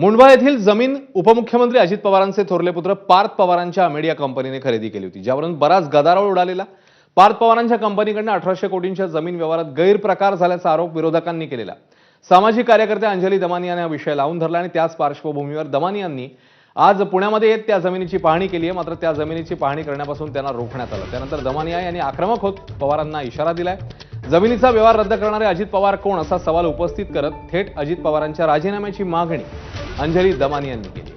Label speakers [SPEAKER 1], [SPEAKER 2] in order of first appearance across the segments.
[SPEAKER 1] मुंडवा येथील जमीन उपमुख्यमंत्री अजित पवारांचे थोरले पुत्र पार्थ पवारांच्या अमेडिया कंपनीने खरेदी केली होती ज्यावरून बराच गदारोळ उडालेला. पार्थ पवारांच्या कंपनीकडनं अठराशे कोटींच्या जमीन व्यवहारात गैरप्रकार झाल्याचा आरोप विरोधकांनी केलेला. सामाजिक कार्यकर्ते अंजली दमानी यांनी हा विषय लावून धरला आणि त्याच पार्श्वभूमीवर दमानियांनी आज पुण्यामध्ये येत त्या जमिनीची पाहणी केली आहे. मात्र त्या जमिनीची पाहणी करण्यापासून त्यांना रोखण्यात आलं. त्यानंतर दमानिया यांनी आक्रमक होत पवारांना इशारा दिलाय. जमिनीचा व्यवहार रद्द करणारे अजित पवार कोण असा सवाल उपस्थित करत थेट अजित पवारांच्या राजीनाम्याची मागणी अंजली दमानी यांनी केली.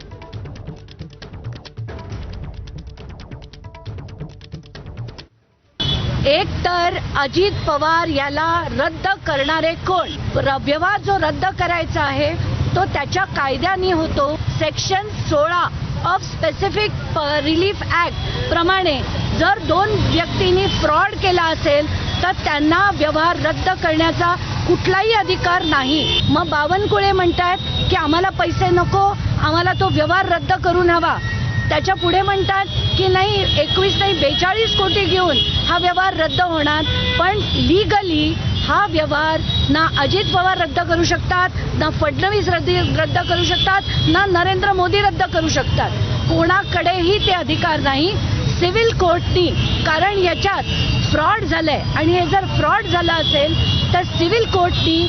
[SPEAKER 2] एक तर अजित पवार याला रद्द करणारे कोण? र- व्यवहार जो रद्द करायचा आहे तो त्याच्या कायद्याने होतो. सेक्शन सोळा ऑफ स्पेसिफिक रिलीफ ऍक्ट प्रमाणे जर दोन व्यक्तींनी फ्रॉड केला असेल तर त्यांना व्यवहार रद्द करण्याचा कुठलाही अधिकार नाही. मग बावनकुळे म्हणतात की आम्हाला पैसे नको आम्हाला तो व्यवहार रद्द करून हवा. त्याच्या पुढे म्हणतात की नाही एकवीस नाही बेचाळीस कोटी घेऊन हा व्यवहार रद्द होणार. पण लिगली हा व्यवहार ना अजित पवार रद्द करू शकतात ना फडणवीस रद्द रद्द करू शकतात ना नरेंद्र मोदी रद्द करू शकतात. कोणाकडेही ते अधिकार नाही. सिव्हिल कोर्टनी कारण याच्यात फ्रॉड झालंय. आणि हे जर फ्रॉड झालं असेल तर सिव्हिल कोर्टनी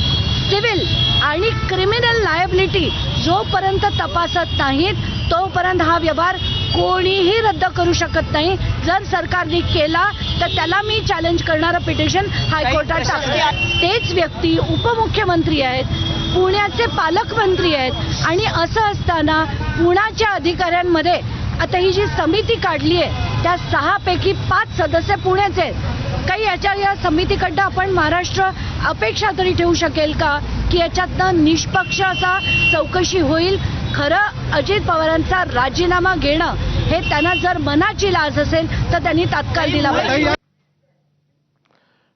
[SPEAKER 2] सिव्हिल आणि क्रिमिनल लायबिलिटी जोपर्यंत तपासत नाहीत तोपर्यंत हा व्यवहार कोणीही रद्द करू शकत नाही. जर सरकारने केला तर त्याला मी चॅलेंज करणारं पिटिशन हायकोर्टात टाकलं तेच व्यक्ती उपमुख्यमंत्री आहेत पुण्याचे पालकमंत्री आहेत आणि असं असताना पुण्याच्या अधिकाऱ्यांमध्ये आता ही जी समिती काढली आहे त्या सहापैकी पाच सदस्य पुण्याचे आहेत. काही याच्या या समितीकडनं आपण महाराष्ट्र अपेक्षा तरी ठेवू शकेल का? की याच्यातनं निष्पक्ष असा चौकशी होईल? खरं अजित पवारांचा राजीनामा घेणं हे त्यांना जर मनाची लाज असेल तर त्यांनी तात्काळ दिला पाहिजे.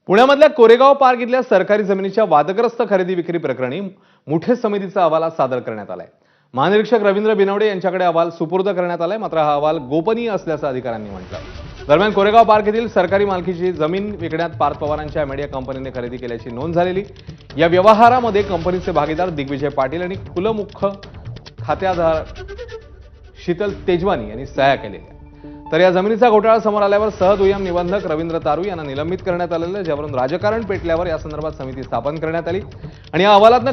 [SPEAKER 1] पुण्यामधल्या कोरेगाव पार्क इथल्या सरकारी जमिनीच्या वादग्रस्त खरेदी विक्री प्रकरणी मुठे समितीचा अहवाल आज सादर करण्यात आलाय. महानिरीक्षक रवींद्र बिनवडे यांच्याकडे अहवाल सुपूर्द करण्यात आलाय मात्र हा अहवाल गोपनीय असल्याचं अधिकाऱ्यांनी म्हटलं. दरम्यान कोरेगाव पार्क येथील सरकारी मालकीची जमीन विकण्यात पार्थ पवारांच्या मीडिया कंपनीने खरेदी केल्याची नोंद झालेली. या व्यवहारामध्ये कंपनीचे भागीदार दिग्विजय पाटील आणि कुलमुख खात्याधार शीतल तेजवानी यांनी सह्या केलेल्या तर या जमिनीचा घोटाळा समोर आल्यावर सहदुय्यम निबंधक रवींद्र तारू यांना निलंबित करण्यात आलेलं ज्यावरून राजकारण पेटल्यावर या संदर्भात समिती स्थापन करण्यात आली. आणि या अहवालातनं